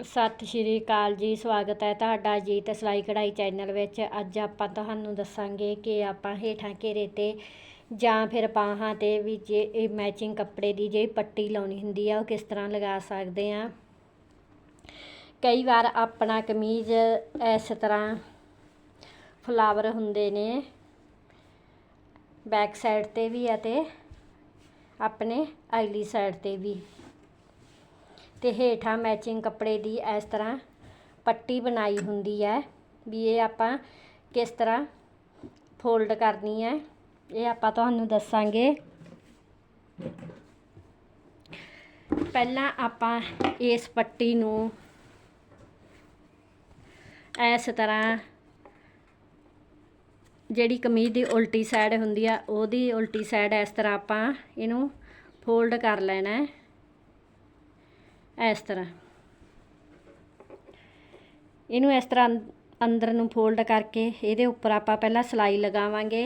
ਸਤਿ ਸ਼੍ਰੀ ਅਕਾਲ ਜੀ, ਸਵਾਗਤ ਹੈ ਤੁਹਾਡਾ ਜੀ ਤੇ ਸਿਲਾਈ ਕਢਾਈ ਚੈਨਲ ਵਿੱਚ। ਅੱਜ ਆਪਾਂ ਤੁਹਾਨੂੰ ਦੱਸਾਂਗੇ ਕਿ ਆਪਾਂ ਹੇਠਾਂ ਘੇਰੇ ਤੇ ਜਾਂ ਫਿਰ ਬਾਹਾਂ ਤੇ ਵੀ ਜੇ ਇਹ ਮੈਚਿੰਗ ਕੱਪੜੇ ਦੀ ਜਿਹੜੀ ਪੱਟੀ ਲਾਉਣੀ ਹੁੰਦੀ ਆ, ਉਹ ਕਿਸ ਤਰ੍ਹਾਂ ਲਗਾ ਸਕਦੇ ਆ। ਕਈ ਵਾਰ ਆਪਣਾ ਕਮੀਜ਼ ਇਸ ਤਰ੍ਹਾਂ ਫਲਾਵਰ ਹੁੰਦੇ ਨੇ ਬੈਕ ਸਾਈਡ ਤੇ ਵੀ ਅਤੇ ਆਪਣੇ ਅਗਲੀ ਸਾਈਡ ਤੇ ਵੀ। ਤੇ ਹੇਠਾਂ ਮੈਚਿੰਗ ਕੱਪੜੇ ਦੀ ਇਸ ਤਰ੍ਹਾਂ ਪੱਟੀ ਬਣਾਈ ਹੁੰਦੀ ਹੈ ਵੀ ਇਹ ਆਪਾਂ ਕਿਸ ਤਰ੍ਹਾਂ ਫੋਲਡ ਕਰਨੀ ਹੈ, ਇਹ ਆਪਾਂ ਤੁਹਾਨੂੰ ਦੱਸਾਂਗੇ। ਪਹਿਲਾਂ ਆਪਾਂ ਇਸ ਪੱਟੀ ਨੂੰ ਇਸ ਤਰ੍ਹਾਂ ਜਿਹੜੀ ਕਮੀਜ਼ ਦੀ ਉਲਟੀ ਸਾਈਡ ਹੁੰਦੀ ਆ, ਉਹਦੀ ਉਲਟੀ ਸਾਈਡ ਇਸ ਤਰ੍ਹਾਂ ਆਪਾਂ ਇਹਨੂੰ ਫੋਲਡ ਕਰ ਲੈਣਾ ਹੈ। ਇਸ ਤਰ੍ਹਾਂ। ਇਹਨੂੰ ਇਸ ਤਰ੍ਹਾਂ ਅੰਦਰ ਨੂੰ ਫੋਲਡ ਕਰਕੇ ਇਹਦੇ ਉੱਪਰ ਆਪਾਂ ਪਹਿਲਾਂ ਸਲਾਈ ਲਗਾਵਾਂਗੇ।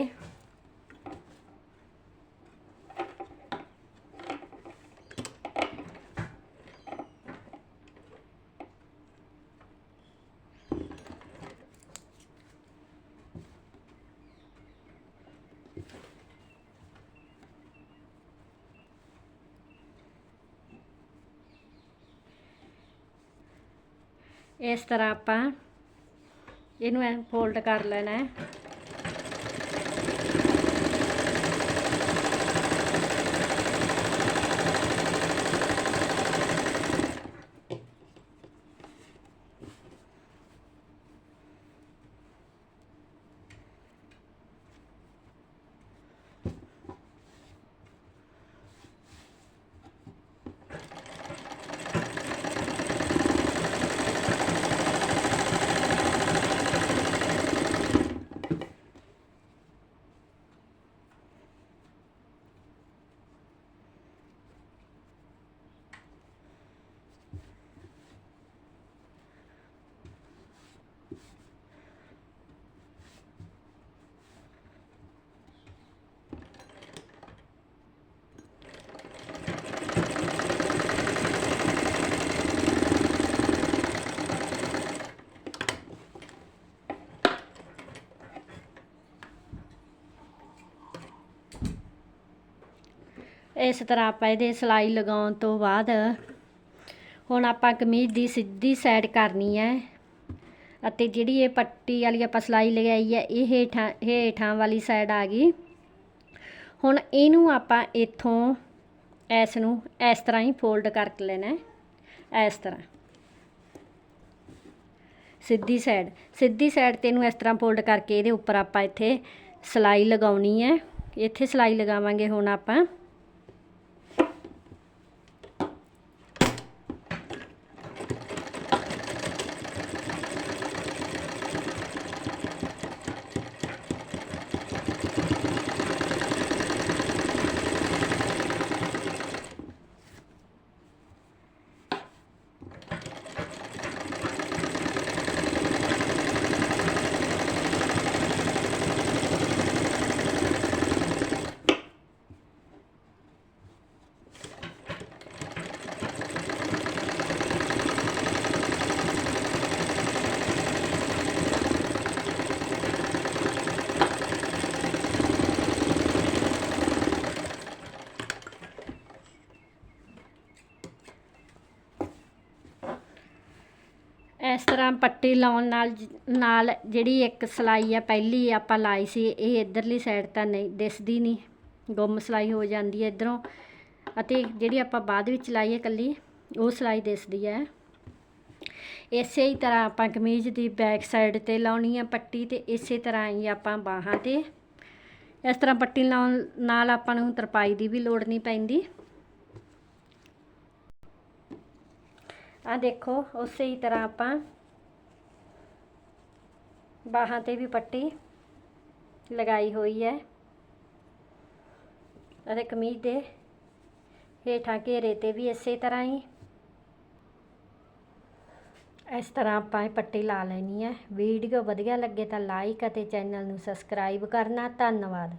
ਇਸ ਤਰ੍ਹਾਂ ਆਪਾਂ ਇਹਨੂੰ ਐ ਫੋਲਡ ਕਰ ਲੈਣਾ ਹੈ। ਇਸ ਤਰ੍ਹਾਂ ਆਪਾਂ ਇਹਦੇ ਸਲਾਈ ਲਗਾਉਣ ਤੋਂ ਬਾਅਦ ਹੁਣ ਆਪਾਂ ਕਮੀਜ਼ ਦੀ ਸਿੱਧੀ ਸਾਈਡ ਕਰਨੀ ਹੈ ਅਤੇ ਜਿਹੜੀ ਇਹ ਪੱਟੀ ਵਾਲੀ ਆਪਾਂ ਸਲਾਈ ਲਗਾਈ ਹੈ, ਇਹ ਹੇਠਾਂ ਹੇਠਾਂ ਵਾਲੀ ਸਾਈਡ ਆ ਗਈ। ਹੁਣ ਇਹਨੂੰ ਆਪਾਂ ਇੱਥੋਂ ਇਸ ਨੂੰ ਇਸ ਤਰ੍ਹਾਂ ਹੀ ਫੋਲਡ ਕਰਕੇ ਲੈਣਾ ਹੈ, ਇਸ ਤਰ੍ਹਾਂ। ਸਿੱਧੀ ਸਾਈਡ ਸਿੱਧੀ ਸਾਈਡ ਤੇ ਇਹਨੂੰ ਇਸ ਤਰ੍ਹਾਂ ਫੋਲਡ ਕਰਕੇ ਇਹਦੇ ਉੱਪਰ ਆਪਾਂ ਇੱਥੇ ਸਲਾਈ ਲਗਾਉਣੀ ਹੈ। ਇੱਥੇ ਸਲਾਈ ਲਗਾਵਾਂਗੇ ਹੁਣ ਆਪਾਂ। ਇਸ ਤਰ੍ਹਾਂ ਪੱਟੀ ਲਾਉਣ ਨਾਲ ਜ- ਨਾਲ ਜਿਹੜੀ ਇੱਕ ਸਲਾਈ ਆ, ਪਹਿਲੀ ਆਪਾਂ ਲਾਈ ਸੀ, ਇਹ ਇਧਰਲੀ ਸਾਈਡ ਤਾਂ ਨਹੀਂ, ਦਿਸਦੀ ਨਹੀਂ। ਗੁੰਮ ਸਲਾਈ ਹੋ ਜਾਂਦੀ ਹੈ ਇਧਰੋਂ। ਅਤੇ ਜਿਹੜੀ ਆਪਾਂ ਬਾਅਦ ਵਿੱਚ ਲਾਈ ਹੈ ਕੱਲੀ ਉਹ ਸਲਾਈ ਦਿਸਦੀ ਹੈ। ਇਸੇ ਹੀ ਤਰ੍ਹਾਂ ਆਪਾਂ ਕਮੀਜ਼ ਦੀ ਬੈਕ ਸਾਈਡ ਤੇ ਲਾਉਣੀ ਆ ਪੱਟੀ ਤੇ ਇਸੇ ਤਰ੍ਹਾਂ ਹੀ ਆਪਾਂ ਬਾਹਾਂ ਤੇ। ਇਸ ਤਰ੍ਹਾਂ ਪੱਟੀ ਲਾਉਣ ਨਾਲ ਆਪਾਂ ਨੂੰ ਤਰਪਾਈ ਦੀ ਵੀ ਲੋੜ ਨਹੀਂ ਪੈਂਦੀ। ਆ ਦੇਖੋ, ਉਸੇ ਹੀ ਤਰ੍ਹਾਂ ਆਪਾਂ ਬਾਹਾਂ ਤੇ ਵੀ ਪੱਟੀ ਲਗਾਈ ਹੋਈ ਹੈ। ਅਤੇ ਕਮੀਜ਼ ਦੇ ਹੇਠਾਂ ਘੇਰੇ ਤੇ ਵੀ ਇਸੇ ਤਰ੍ਹਾਂ ਹੀ। ਇਸ ਤਰ੍ਹਾਂ ਆਪਾਂ ਇਹ ਪੱਟੀ ਲਾ ਲੈਣੀ ਹੈ। ਵੀਡੀਓ ਵਧੀਆ ਲੱਗੇ ਤਾਂ ਲਾਈਕ ਅਤੇ ਚੈਨਲ ਨੂੰ ਸਬਸਕ੍ਰਾਈਬ ਕਰਨਾ। ਧੰਨਵਾਦ।